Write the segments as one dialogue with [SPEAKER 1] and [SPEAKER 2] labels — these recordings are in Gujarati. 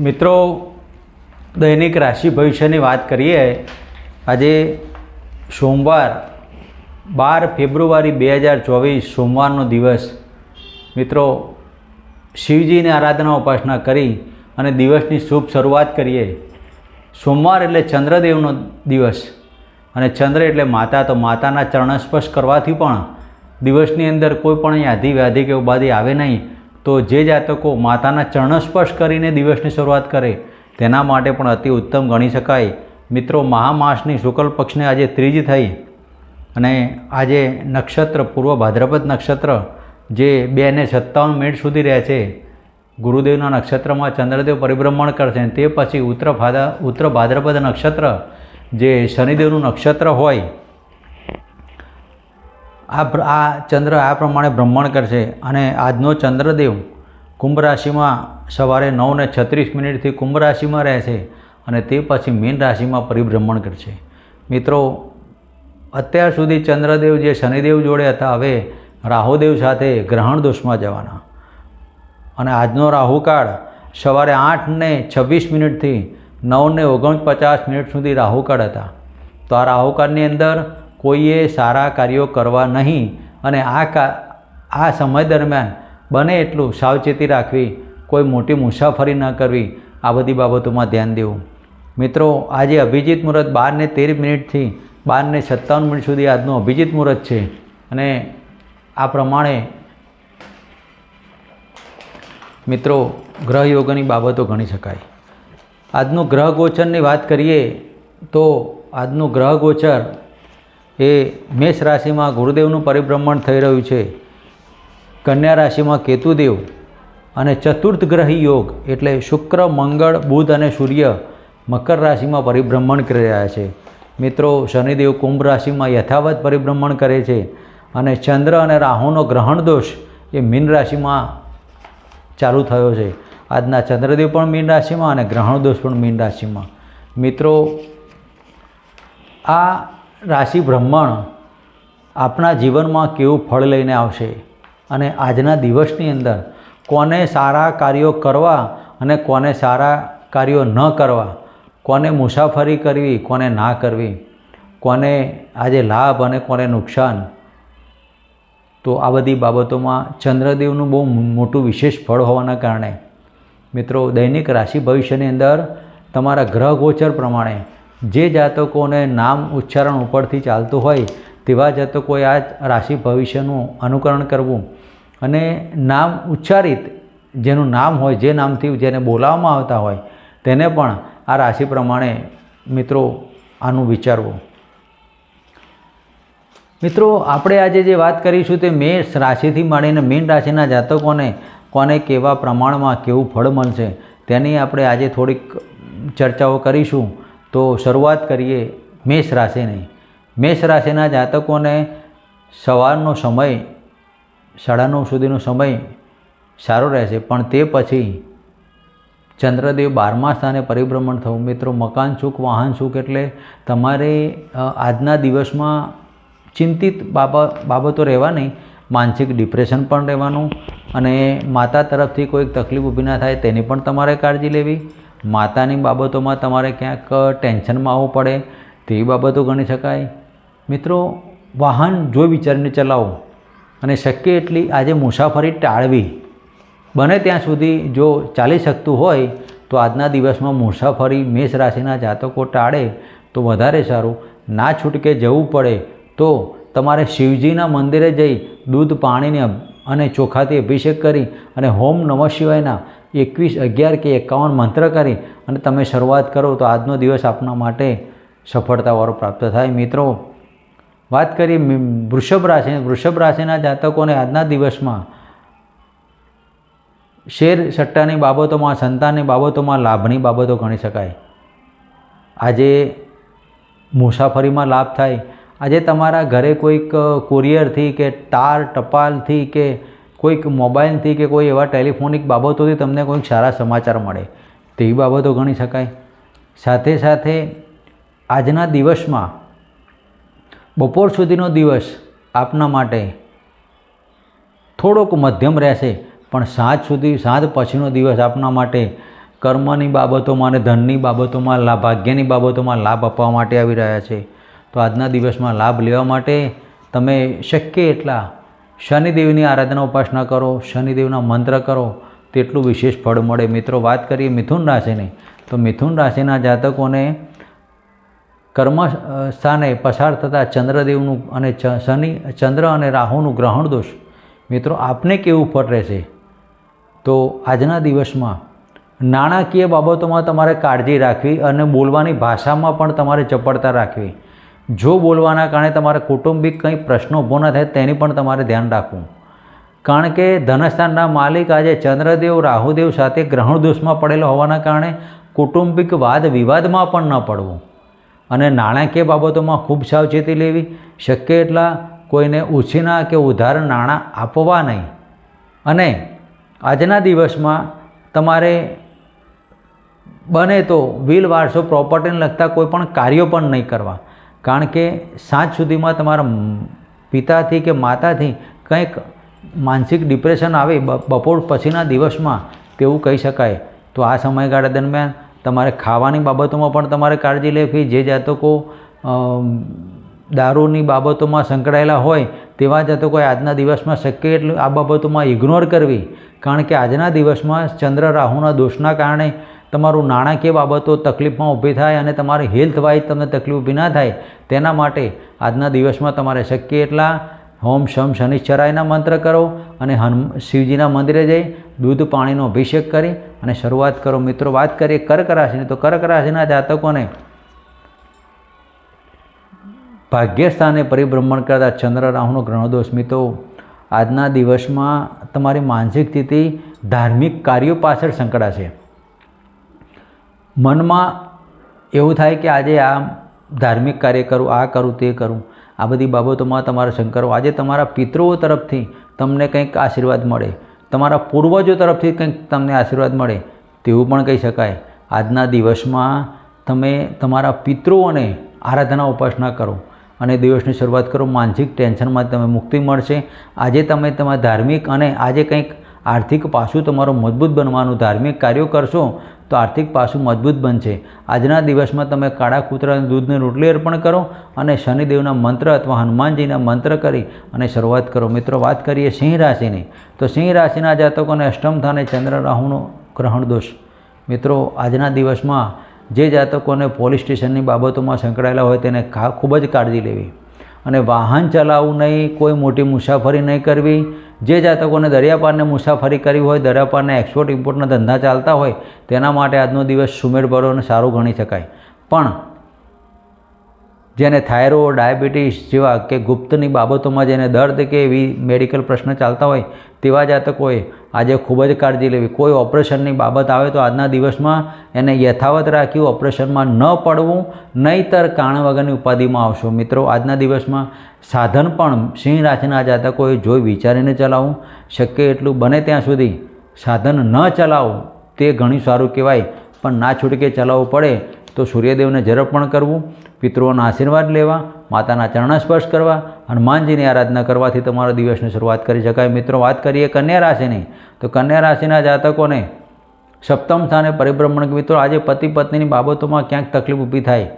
[SPEAKER 1] મિત્રો, દૈનિક રાશિ ભવિષ્યની વાત કરીએ, આજે સોમવાર, બાર ફેબ્રુઆરી બે હજાર ચોવીસ, સોમવારનો દિવસ. મિત્રો, શિવજીની આરાધના ઉપાસના કરી અને દિવસની શુભ શરૂઆત કરીએ. સોમવાર એટલે ચંદ્રદેવનો દિવસ અને ચંદ્ર એટલે માતા, તો માતાના ચરણસ્પર્શ કરવાથી પણ દિવસની અંદર કોઈ પણ યાધિ વ્યાધિ કે ઉપાધિ આવે નહીં. તો જે જાતકો માતાના ચરણ સ્પર્શ કરીને દિવસની શરૂઆત કરે, તેના માટે પણ અતિ ઉત્તમ ગણી શકાય. મિત્રો, મહામાસની શુક્લ પક્ષને આજે ત્રીજ થઈ અને આજે નક્ષત્ર, પૂર્વ ભાદ્રપદ નક્ષત્ર, જે બે ને સત્તાવન મિનિટ સુધી રહે છે, ગુરુદેવના નક્ષત્રમાં ચંદ્રદેવ પરિભ્રમણ કરશે તે પછી ઉત્તર ભાદા, ઉત્તર ભાદ્રપદ નક્ષત્ર, જે શનિદેવનું નક્ષત્ર હોય આ આ ચંદ્ર આ પ્રમાણે ભ્રમણ કરશે અને આજનો ચંદ્રદેવ કુંભ રાશિમાં સવારે નવને છત્રીસ મિનિટથી કુંભ રાશિમાં રહેશે અને તે પછી મીન રાશિમાં પરિભ્રમણ કરશે. મિત્રો, અત્યાર સુધી ચંદ્રદેવ જે શનિદેવ જોડે હતા, હવે રાહુદેવ સાથે ગ્રહણ દોષમાં જવાના. અને આજનો રાહુકાળ સવારે આઠને છવ્વીસ મિનિટથી નવને ઓગણપચાસ મિનિટ સુધી રાહુકાળ હતા. તો આ રાહુકાળની અંદર કોઈએ સારા કાર્યો કરવા નહીં અને આ કા, આ સમય દરમિયાન બને એટલું સાવચેતી રાખવી, કોઈ મોટી મુસાફરી ન કરવી, આ બધી બાબતોમાં ધ્યાન દેવું. મિત્રો, આજે અભિજીત મુહૂર્ત બારને તેર મિનિટથી બારને સત્તાવન મિનિટ સુધી આજનું અભિજીત મુહૂર્ત છે અને આ પ્રમાણે મિત્રો, ગ્રહ યોગની બાબતો ગણી શકાય. આજનું ગ્રહ ગોચરની વાત કરીએ તો આજનું ગ્રહ ગોચર એ મેષ રાશિમાં ગુરુદેવનું પરિભ્રમણ થઈ રહ્યું છે. કન્યા રાશિમાં કેતુદેવ અને ચતુર્થ ગ્રહી યોગ એટલે શુક્ર, મંગળ, બુધ અને સૂર્ય મકર રાશિમાં પરિભ્રમણ કરી રહ્યા છે. મિત્રો, શનિદેવ કુંભ રાશિમાં યથાવત પરિભ્રમણ કરે છે અને ચંદ્ર અને રાહુનો ગ્રહણ દોષ એ મીન રાશિમાં ચાલુ થયો છે. આજના ચંદ્રદેવ પણ મીન રાશિમાં અને ગ્રહણ દોષ પણ મીન રાશિમાં. મિત્રો, આ રાશિ બ્રહ્મણ આપણા જીવનમાં કેવું ફળ લઈને આવશે અને આજના દિવસની અંદર કોને સારા કાર્યો કરવા અને કોને સારા કાર્યો ન કરવા, કોને મુસાફરી કરવી, કોને ના કરવી, કોને આજે લાભ અને કોને નુકસાન, તો આ બધી બાબતોમાં ચંદ્રદેવનું બહુ મોટું વિશેષ ફળ હોવાના કારણે મિત્રો દૈનિક રાશિ ભવિષ્યની અંદર તમારા ગ્રહ ગોચર પ્રમાણે જે જાતકોને નામ ઉચ્ચારણ ઉપરથી ચાલતું હોય, તેવા જાતકોએ આ રાશિ ભવિષ્યનું અનુકરણ કરવું. અને નામ ઉચ્ચારિત, જેનું નામ હોય, જે નામથી જેને બોલાવવામાં આવતા હોય, તેને પણ આ રાશિ પ્રમાણે મિત્રો આનું વિચારવું. મિત્રો, આપણે આજે જે વાત કરીશું તે મેષ રાશિથી માંડીને મીન રાશિના જાતકોને કોને કેવા પ્રમાણમાં કેવું ફળ મળશે, તેની આપણે આજે થોડીક ચર્ચાઓ કરીશું. તો શરૂઆત કરીએ મેષ રાશિની. મેષ રાશિના જાતકોને સવારનો સમય સાડા નવ સુધીનો સમય સારો રહેશે. પણ તે પછી ચંદ્રદેવ બારમા સ્થાને પરિભ્રમણ થવું. મિત્રો, મકાન સુખ, વાહન સુખ એટલે તમારે આજના દિવસમાં ચિંતિત બાબત બાબતો રહેવાની, માનસિક ડિપ્રેશન પણ રહેવાનું અને માતા તરફથી કોઈક તકલીફ ઊભી ના થાય તેની પણ તમારે કાળજી લેવી. માતાની બાબતોમાં તમારે ક્યાંક ટેન્શનમાં આવવું પડે તેવી બાબતો ગણી શકાય. મિત્રો, વાહન જો વિચારીને ચલાવો, અને શક્ય એટલી આજે મુસાફરી ટાળવી. બને ત્યાં સુધી જો ચાલી શકતું હોય, તો આજના દિવસમાં મુસાફરી મેષ રાશિના જાતકો ટાળે તો વધારે સારું. ના છૂટકે જવું પડે તો તમારે શિવજીના મંદિરે જઈ દૂધ પાણીને અને ચોખાથી અભિષેક કરી, અને હોમ નમઃ શિવાયના એકવીસ અગિયાર કે એકાવન મંત્ર કરી અને તમે શરૂઆત કરો તો આજનો દિવસ આપના માટે સફળતાવાળો પ્રાપ્ત થાય. મિત્રો, વાત કરીએ વૃષભ રાશિ વૃષભ રાશિના જાતકોને આજના દિવસમાં શેર સટ્ટાની બાબતોમાં, સંતાનની બાબતોમાં લાભની બાબતો ગણી શકાય. આજે મુસાફરીમાં લાભ થાય. આજે તમારા ઘરે કોઈક કુરિયરથી કે તાર ટપાલથી કે કોઈક મોબાઈલથી કે કોઈ એવા ટેલિફોનિક બાબતોથી તમને કોઈક સારા સમાચાર મળે. તેવી બાબતો ગણી શકાય. સાથે સાથે આજના દિવસમાં બપોર સુધીનો દિવસ આપના માટે થોડોક મધ્યમ રહેશે, પણ સાંજ સુધી, સાંજ પછીનો દિવસ આપના માટે કર્મની બાબતોમાં અને ધનની બાબતોમાં લાભ ભાગ્યની બાબતોમાં લાભ આપવા માટે આવી રહ્યા છે. તો આજના દિવસમાં લાભ લેવા માટે તમે શક્ય એટલા શનિદેવની આરાધના ઉપાસના કરો, શનિદેવના મંત્ર કરો, તેટલું વિશેષ ફળ મળે. મિત્રો, વાત કરીએ મિથુન રાશિની, તો મિથુન રાશિના જાતકોને કર્મ સ્થાને પસાર થતા ચંદ્રદેવનું અને શનિ, ચંદ્ર અને રાહુનું ગ્રહણ દોષ. મિત્રો, આપને કેવું ફળ રહેશે? તો આજના દિવસમાં નાણાકીય બાબતોમાં તમારે કાળજી રાખવી અને બોલવાની ભાષામાં પણ તમારે ચપળતા રાખવી. જો બોલવાના કારણે તમારે કૌટુંબિક કંઈ પ્રશ્નો ઊભો ન થાય, તેની પણ તમારે ધ્યાન રાખવું. કારણ કે ધનસ્થાનના માલિક આજે ચંદ્રદેવ, રાહુદેવ સાથે ગ્રહણ દોષમાં પડેલો હોવાના કારણે કૌટુંબિક વાદ વિવાદમાં પણ ન પડવું. અને નાણાકીય બાબતોમાં ખૂબ સાવચેતી લેવી, શક્ય એટલા કોઈને ઉછીના કે ઉધાર નાણાં આપવા નહીં. અને આજના દિવસમાં તમારે બને તો વિલ વારસો પ્રોપર્ટીને લગતા કોઈ પણ કાર્યો પણ નહીં કરવા. કારણ કે સાંજ સુધીમાં તમારા પિતાથી કે માતાથી કંઈક માનસિક ડિપ્રેશન આવે બપોર પછીના દિવસમાં તેવું કહી શકાય. તો આ સમયગાળા દરમિયાન તમારે ખાવાની બાબતોમાં પણ તમારે કાળજી લેવી. જે જાતકો દારૂની બાબતોમાં સંકળાયેલા હોય તેવા જાતકોએ આજના દિવસમાં શક્ય એટલું આ બાબતોમાં ઇગ્નોર કરવી. કારણ કે આજના દિવસમાં ચંદ્ર રાહુના દોષના કારણે તમારું નાણાકીય બાબતો તકલીફમાં ઊભી થાય અને તમારી હેલ્થ વાઇઝ તમને તકલીફ ઊભી ના થાય, તેના માટે આજના દિવસમાં તમારે શક્ય એટલા હોમ શમ શનિશ્ચરાયના મંત્ર કરો અને હનુ શિવજીના મંદિરે જઈ દૂધ પાણીનો અભિષેક કરી અને શરૂઆત કરો. મિત્રો, વાત કરીએ કર્ક રાશિની તો કર્ક રાશિના જાતકોને ભાગ્યસ્થાને પરિભ્રમણ કરતા ચંદ્ર, રાહુનો ગ્રહણદોષ મિત્રો, આજના દિવસમાં તમારી માનસિક સ્થિતિ ધાર્મિક કાર્યો પાછળ સંકળાશે. મનમાં એવું થાય કે આજે આ ધાર્મિક કાર્ય કરું, આ કરું, તે કરું. આ બધી બાબતોમાં તમારે શંકરો, આજે તમારા પિતૃઓ તરફથી તમને કંઈક આશીર્વાદ મળે. તમારા પૂર્વજો તરફથી કંઈક તમને આશીર્વાદ મળે. તેવું પણ કહી શકાય. આજના દિવસમાં તમે તમારા પિતૃઓને આરાધના ઉપાસના કરો અને દિવસની શરૂઆત કરો. માનસિક ટેન્શનમાં તમે મુક્તિ મળશે. આજે તમે તમારા ધાર્મિક અને આજે કંઈક આર્થિક પાસું તમારું મજબૂત બનવાનું ધાર્મિક કાર્યો કરશો તો આર્થિક પાસું મજબૂત બનશે. આજના દિવસમાં તમે કાળા કૂતરાને દૂધની રોટલી અર્પણ કરો અને શનિદેવના મંત્ર અથવા હનુમાનજીના મંત્ર કરી અને શરૂઆત કરો. મિત્રો, વાત કરીએ સિંહ રાશિની. તો સિંહ રાશિના જાતકોને અષ્ટમ સ્થાને ચંદ્ર રાહુનો ગ્રહણ દોષ. મિત્રો, આજના દિવસમાં જે જાતકોને પોલીસ સ્ટેશનની બાબતોમાં સંકળાયેલા હોય તેને ખૂબ જ કાળજી લેવી. અને વાહન ચલાવવું નહીં, કોઈ મોટી મુસાફરી નહીં કરવી. જે જાતકોને દરિયાપારને મુસાફરી કરવી હોય, દરિયાપારના એક્સપોર્ટ ઇમ્પોર્ટના ધંધા ચાલતા હોય, તેના માટે આજનો દિવસ સુમેળભરો અને સારું ગણી શકાય. પણ જેને થાઇરોઇડ ડાયાબિટીસ જેવા કે ગુપ્તની બાબતોમાં જેને દર્દ કે એવી મેડિકલ પ્રશ્ન ચાલતા હોય તેવા જાતકોએ આજે ખૂબ જ કાળજી લેવી. કોઈ ઓપરેશનની બાબત આવે તો આજના દિવસમાં એને યથાવત રાખ્યું, ઓપરેશનમાં ન પડવું, નહીંતર કારણ વગરની ઉપાધિમાં આવશો. મિત્રો, આજના દિવસમાં સાધન પણ સિંહ રાશિના જાતકોએ જોઈ વિચારીને ચલાવવું શક્ય એટલું બને ત્યાં સુધી સાધન ન ચલાવવું તે ઘણું સારું કહેવાય. પણ ના છૂટકે ચલાવવું પડે તો સૂર્યદેવને ઝડપ પણ કરવું, પિતૃઓના આશીર્વાદ લેવા, માતાના ચરણ સ્પર્શ કરવા હનુમાનજીની આરાધના કરવાથી તમારા દિવસની શરૂઆત કરી શકાય. મિત્રો, વાત કરીએ કન્યા રાશિની, તો કન્યા રાશિના જાતકોને સપ્તમ સ્થાને પરિભ્રમણ. મિત્રો, આજે પતિ પત્નીની બાબતોમાં ક્યાંક તકલીફ ઊભી થાય.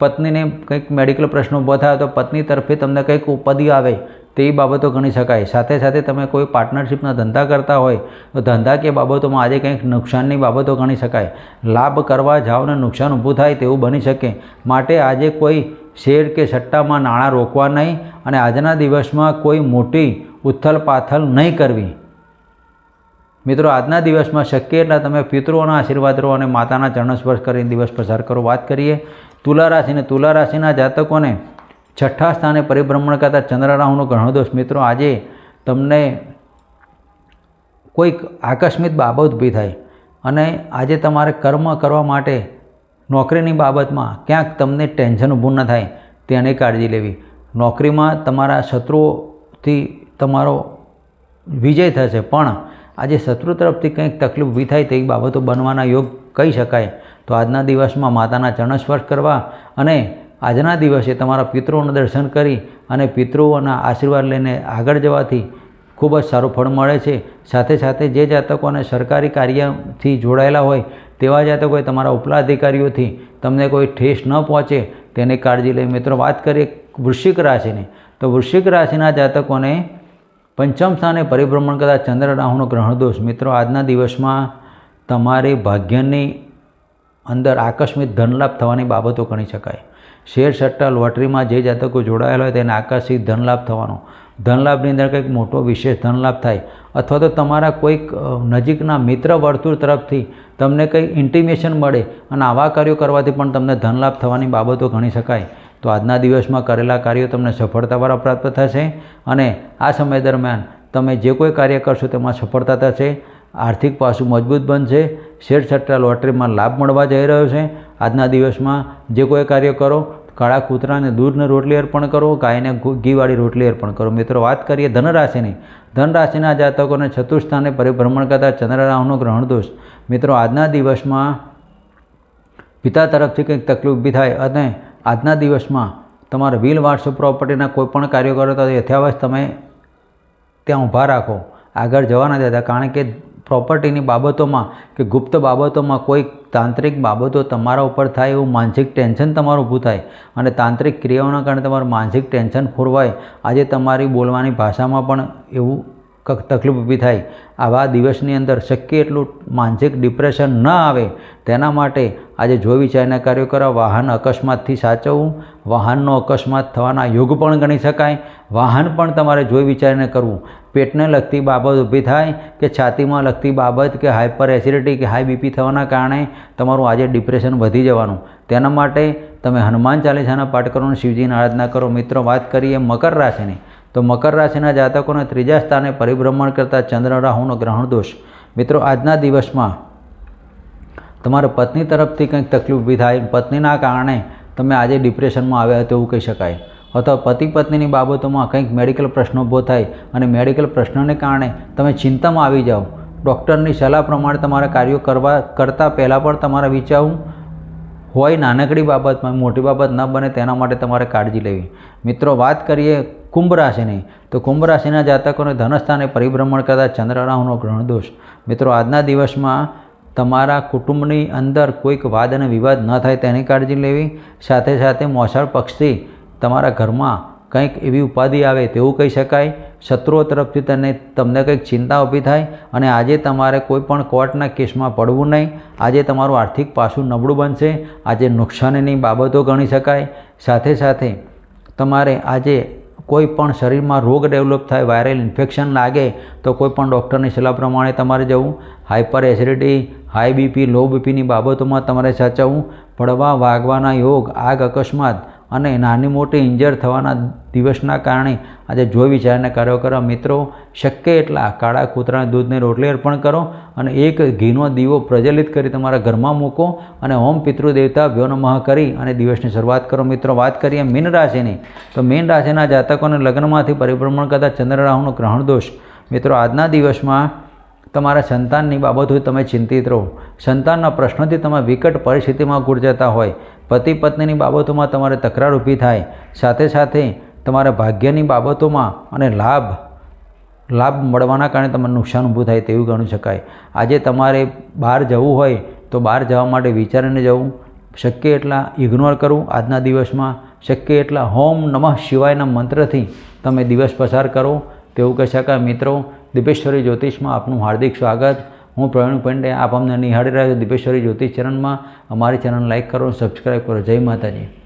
[SPEAKER 1] પત્નીને કંઈક મેડિકલ પ્રશ્ન ઊભો થાય તો પત્ની તરફે તમને કંઈક ઉપદી આવે તેવી બાબતો ગણી શકાય. સાથે સાથે તમે કોઈ પાર્ટનરશિપના ધંધા કરતા હોય તો ધંધાકીય બાબતોમાં આજે કંઈક નુકસાનની બાબતો ગણી શકાય. લાભ કરવા જાઓ ને નુકસાન ઊભું થાય તેવું બની શકે. માટે આજે કોઈ શેર કે સટ્ટામાં નાણાં રોકવા નહીં અને આજના દિવસમાં કોઈ મોટી ઉથલ પાથલ નહીં કરવી. મિત્રો, આજના દિવસમાં શક્ય એટલા તમે પિતૃઓના આશીર્વાદ રહો અને માતાના ચરણ સ્પર્શ કરીને દિવસ પસાર કરો. વાત કરીએ તુલા રાશિને તુલા રાશિના જાતકોને છઠ્ઠા સ્થાને પરિભ્રમણ કરતા ચંદ્ર રાહુનો ગ્રહણ દોષ. મિત્રો, આજે તમને કોઈક આકસ્મિક બાબત ઊભી થાય અને આજે તમારે કર્મ કરવા માટે નોકરીની બાબતમાં ક્યાંક તમને ટેન્શન ઊભું ન થાય તેની કાળજી લેવી. નોકરીમાં તમારા શત્રુઓથી તમારો વિજય થશે, પણ આજે શત્રુ તરફથી કંઈક તકલીફ ઊભી થાય તેવી બાબતો બનવાના યોગ કહી શકાય. તો આજના દિવસમાં માતાના ચરણ સ્પર્શ કરવા અને આજના દિવસે તમારા પિતૃઓનું દર્શન કરી અને પિતૃઓના આશીર્વાદ લઈને આગળ જવાથી ખૂબ જ સારું ફળ મળે છે. સાથે સાથે જે જાતકોને સરકારી કાર્યથી જોડાયેલા હોય તેવા જાતકોએ તમારા ઉપલા અધિકારીઓથી તમને કોઈ ઠેસ ન પહોંચે તેની કાળજી લઈ મિત્રો વાત કરીએ વૃશ્ચિક રાશિની. તો વૃશ્ચિક રાશિના જાતકોને પંચમ સ્થાને પરિભ્રમણ કરતા ચંદ્ર રાહુનો ગ્રહણ દોષ. મિત્રો, આજના દિવસમાં તમારી ભાગ્યની અંદર આકસ્મિક ધનલાભ થવાની બાબતો ગણી શકાય. શેર સટ્ટા લોટરીમાં જે જાતકો જોડાયેલા હોય તેને આકસ્મિક ધનલાભ થવાનો. ધનલાભની અંદર કંઈક મોટો વિશેષ ધનલાભ થાય. અથવા તો તમારા કોઈક નજીકના મિત્ર વર્તુળ તરફથી તમને કંઈ ઇન્ટિમેશન મળે અને આવા કાર્યો કરવાથી પણ તમને ધનલાભ થવાની બાબતો ગણી શકાય. તો આજના દિવસમાં કરેલા કાર્યો તમને સફળતાવાળા પ્રાપ્ત થશે અને આ સમય દરમિયાન તમે જે કોઈ કાર્ય કરશો તેમાં સફળતા થશે, આર્થિક પાસું મજબૂત બનશે, શેર સટ્ટા લોટરીમાં લાભ મળવા જઈ રહ્યો છે. આજના દિવસમાં જે કોઈ કાર્ય કરો, કાળા કૂતરાને દૂધને રોટલી અર્પણ કરો, ગાયને ઘીવાળી રોટલી અર્પણ કરો. મિત્રો, વાત કરીએ ધનરાશિની. ધનરાશિના જાતકોને ચતુર્થ પરિભ્રમણ કરતા ચંદ્ર રાહુનો ગ્રહણ દોષ. મિત્રો, આજના દિવસમાં પિતા તરફથી કંઈક તકલીફ ઊભી થાય અને આજના દિવસમાં તમારે વ્હીલ વારસો પ્રોપર્ટીના કોઈપણ કાર્યો કરો તો યથાવત તમે ત્યાં ઊભા રાખો. આગળ જવા નથી દેતા કારણ કે પ્રોપર્ટીની બાબતોમાં કે ગુપ્ત બાબતોમાં કોઈ તાંત્રિક બાબતો તમારા ઉપર થાય એવું માનસિક ટેન્શન તમારું ઊભું થાય અને તાંત્રિક ક્રિયાઓના કારણે તમારું માનસિક ટેન્શન ખોરવાય. આજે તમારી બોલવાની ભાષામાં પણ એવું તકલીફ ઊભી થાય. આવા દિવસની અંદર શક્ય એટલું માનસિક ડિપ્રેશન ન આવે. તેના માટે આજે જોઈ વિચારીને કાર્યો કરવા વાહન અકસ્માતથી સાચવવું. વાહનનો અકસ્માત થવાના યોગ પણ ગણી શકાય. વાહન પણ તમારે જોઈ વિચારીને કરવું. પેટને લગતી બાબત ઊભી થાય કે છાતીમાં લગતી બાબત કે હાઈપર એસિડિટી કે હાઈ બીપી થવાના કારણે તમારું આજે ડિપ્રેશન વધી જવાનું. તેના માટે તમે હનુમાન ચાલીસાના પાઠ કરો શિવજીની આરાધના કરો. મિત્રો, વાત કરીએ મકર રાશિની. તો મકર રાશિના જાતકોને ત્રીજા સ્થાને પરિભ્રમણ કરતા ચંદ્ર રાહુનો ગ્રહણ દોષ. મિત્રો, આજના દિવસમાં તમારા પત્ની તરફથી કંઈક તકલીફ ઊભી થાય. પત્નીના કારણે તમે આજે ડિપ્રેશનમાં આવ્યા તેવું કહી શકાય. અથવા પતિ પત્નીની બાબતોમાં કંઈક મેડિકલ પ્રશ્નો ઊભો થાય અને મેડિકલ પ્રશ્નોને કારણે તમે ચિંતામાં આવી જાઓ. ડૉક્ટરની સલાહ પ્રમાણે તમારા કાર્યો કરવા કરતાં પહેલાં પણ તમારે વિચારવું હોય નાનકડી બાબતમાં, મોટી બાબત ન બને તેના માટે તમારે કાળજી લેવી. મિત્રો, વાત કરીએ કુંભ રાશિની તો કુંભ રાશિના જાતકોને ધનસ્થાને પરિભ્રમણ કરતા ચંદ્રરાહુનો ગ્રહણદોષ મિત્રો, આજના દિવસમાં તમારા કુટુંબની અંદર કોઈક વાદ અને વિવાદ ન થાય તેની કાળજી લેવી. સાથે સાથે મોસાળ પક્ષથી તમારા ઘરમાં કંઈક એવી ઉપાધિ આવે તેવું કહી શકાય. શત્રુઓ તરફથી તને તમને કંઈક ચિંતા ઊભી થાય અને આજે તમારે કોઈ પણ કોર્ટના કેસમાં પડવું નહીં. આજે તમારું આર્થિક પાસું નબળું બનશે. આજે નુકસાનીની બાબતો ગણી શકાય. સાથે સાથે તમારે આજે કોઈ પણ શરીરમાં રોગ ડેવલપ થાય, વાયરલ ઇન્ફેક્શન લાગે, તો કોઈ પણ ડૉક્ટરની સલાહ પ્રમાણે તમારે જવું. Hyper acidity, high BP, low બીપીની બાબતોમાં તમારે સાચવવું. પડવા વાગવાના યોગ, આગ અકસ્માત અને નાની મોટી ઇન્જર થવાના દિવસના કારણે આજે જોઈ વિચારને કાર્યો કરવા મિત્રો, શક્ય એટલા કાળા કૂતરાના દૂધને રોટલી અર્પણ કરો અને એક ઘીનો દીવો પ્રજ્વલિત કરી તમારા ઘરમાં મૂકો અને ઓમ પિતૃદેવતા વ્યો નમઃ કરી અને દિવસની શરૂઆત કરો. મિત્રો, વાત કરીએ મીન રાશિની. તો મીન રાશિના જાતકોને લગ્નમાંથી પરિભ્રમણ કરતા ચંદ્ર રાહુનો ગ્રહણ દોષ. મિત્રો, આજના દિવસમાં તમારા સંતાનની બાબતોથી તમે ચિંતિત રહો. સંતાનના પ્રશ્નોથી તમે વિકટ પરિસ્થિતિમાં ગુર જતા હોય. પતિ પત્નીની બાબતોમાં તમારે તકરાર ઊભી થાય, સાથે સાથે તમારા ભાગ્યની બાબતોમાં અને લાભ લાભ મળવાના કારણે તમને નુકસાન ઊભું થાય તેવું ગણી શકાય. આજે તમારે બહાર જવું હોય તો બહાર જવા માટે વિચારીને જવું. શક્ય એટલા ઇગ્નોર કરવું આજના દિવસમાં. શક્ય એટલા હોમ નમઃ શિવાયના મંત્રથી તમે દિવસ પસાર કરો. તેવું કહી શકાય મિત્રો. દીપેશ્વરી જ્યોતિષમાં આપનું હાર્દિક સ્વાગત. હું પ્રવીણ પંડે આપ અમને નિહાળી રહ્યા દિપેશ્વરી જ્યોતિષ ચેનલમાં. અમારી ચેનલ લાઇક કરો, સબસ્ક્રાઈબ કરો. જય માતાજી.